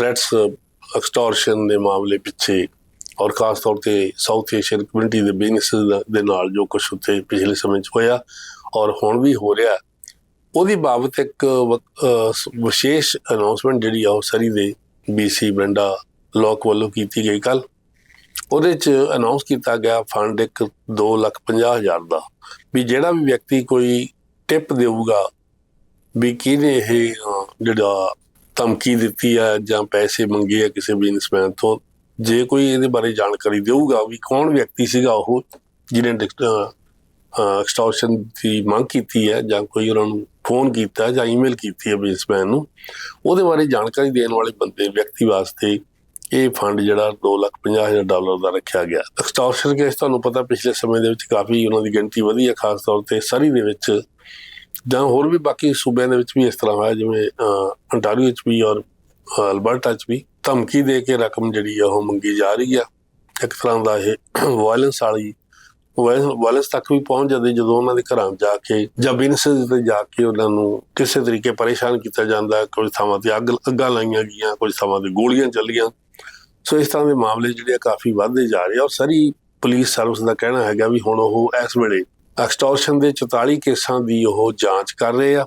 Threats extortion uh, ਦੇ ਮਾਮਲੇ ਪਿੱਛੇ ਔਰ ਖਾਸ ਤੌਰ ਤੇ ਸਾਊਥ ਏਸ਼ੀਅਨ ਕਮਿਊਨਿਟੀ ਦੇ ਬਿਜ਼ਨਸ ਦੇ ਨਾਲ ਜੋ ਕੁਝ ਉੱਥੇ ਪਿਛਲੇ ਸਮੇਂ 'ਚ ਹੋਇਆ ਔਰ ਹੁਣ ਵੀ ਹੋ ਰਿਹਾ। ਉਹਦੀ ਬਾਬਤ ਇੱਕ ਵ- ਵਿਸ਼ੇਸ਼ ਅਨਾਉਂਸਮੈਂਟ ਜਿਹੜੀ ਆ ਉਹ ਸਰੀ ਦੇ ਬੀਸੀ ਬਰੰਡਾ ਲੋਕ ਵੱਲੋਂ ਕੀਤੀ ਗਈ ਕੱਲ ਉਹਦੇ 'ਚ ਅਨਾਉਂਸ ਕੀਤਾ ਗਿਆ ਫੰਡ ਇੱਕ 2 ਲੱਖ 50 ਹਜ਼ਾਰ ਦਾ ਵੀ ਜਿਹੜਾ ਵੀ ਵਿਅਕਤੀ ਕੋਈ ਟਿਪ ਦੇਊਗਾ ਵੀ ਕਿਹਨੇ ਇਹ ਜਿਹੜਾ ਧਮਕੀ ਦਿੱਤੀ ਹੈ ਜਾਂ ਪੈਸੇ ਮੰਗੇ ਆ ਕਿਸੇ ਬਿਜ਼ਨਸਮੈਨ ਤੋਂ, ਜੇ ਕੋਈ ਇਹਦੇ ਬਾਰੇ ਜਾਣਕਾਰੀ ਦੇਊਗਾ ਵੀ ਕੌਣ ਵਿਅਕਤੀ ਸੀਗਾ ਉਹ ਜਿਹਨੇ ਐਕਸਟੋਰਸ਼ਨ ਦੀ ਮੰਗ ਕੀਤੀ ਹੈ ਜਾਂ ਕੋਈ ਉਹਨਾਂ ਨੂੰ ਫੋਨ ਕੀਤਾ ਜਾਂ ਈਮੇਲ ਕੀਤੀ ਹੈ ਬਿਜ਼ਨਸਮੈਨ ਨੂੰ, ਉਹਦੇ ਬਾਰੇ ਜਾਣਕਾਰੀ ਦੇਣ ਵਾਲੇ ਬੰਦੇ ਵਿਅਕਤੀ ਵਾਸਤੇ ਇਹ ਫੰਡ ਜਿਹੜਾ 2 ਲੱਖ 50 ਹਜ਼ਾਰ ਡਾਲਰ ਦਾ ਰੱਖਿਆ ਗਿਆ। ਐਕਸਟੋਰਸ਼ਨ ਕੇਸ ਤੁਹਾਨੂੰ ਪਤਾ ਪਿਛਲੇ ਸਮੇਂ ਦੇ ਵਿੱਚ ਕਾਫੀ ਉਹਨਾਂ ਦੀ ਗਿਣਤੀ ਵਧੀ ਹੈ, ਖਾਸ ਤੌਰ ਤੇ ਸਰੀ ਦੇ ਵਿੱਚ। ਜਾਂ ਹੋਰ ਵੀ ਬਾਕੀ ਸੂਬਿਆਂ ਦੇ ਵਿੱਚ ਵੀ ਇਸ ਤਰ੍ਹਾਂ ਹੋਇਆ, ਜਿਵੇਂ ਅੰਟਾਰੀਓ ਵਿੱਚ ਵੀ ਔਰ ਅਲਬਰਟਾ ਵਿੱਚ ਵੀ ਧਮਕੀ ਦੇ ਕੇ ਰਕਮ ਜਿਹੜੀ ਆ ਉਹ ਮੰਗੀ ਜਾ ਰਹੀ ਆ। ਇੱਕ ਤਰ੍ਹਾਂ ਦਾ ਇਹ ਵਾਇਲੈਂਸ ਵਾਲੀ ਵਾਇਲੈਂਸ ਤੱਕ ਵੀ ਪਹੁੰਚ ਜਾਂਦੀ ਜਦੋਂ ਉਹਨਾਂ ਦੇ ਘਰਾਂ ਜਾ ਕੇ ਜਾਂ ਬਿਜ਼ਨਸ ਤੇ ਜਾ ਕੇ ਉਹਨਾਂ ਨੂੰ ਕਿਸੇ ਤਰੀਕੇ ਪਰੇਸ਼ਾਨ ਕੀਤਾ ਜਾਂਦਾ, ਕੁਝ ਥਾਵਾਂ ਤੇ ਅੱਗ, ਅੱਗਾਂ ਲਾਈਆਂ ਗਈਆਂ, ਕੁਝ ਥਾਵਾਂ ਤੇ ਗੋਲੀਆਂ ਚੱਲੀਆਂ। ਸੋ ਇਸ ਤਰ੍ਹਾਂ ਦੇ ਮਾਮਲੇ ਜਿਹੜੇ ਆ ਕਾਫੀ ਵੱਧਦੇ ਜਾ ਰਹੇ ਆ ਔਰ ਸਾਰੀ ਪੁਲਿਸ ਸਰਵਿਸ ਦਾ ਕਹਿਣਾ ਹੈਗਾ ਵੀ ਹੁਣ ਉਹ ਇਸ ਵੇਲੇ ਐਕਸਟੋਰਸ਼ਨ ਦੇ 44 ਕੇਸਾਂ ਦੀ ਉਹ ਜਾਂਚ ਕਰ ਰਹੇ ਆ।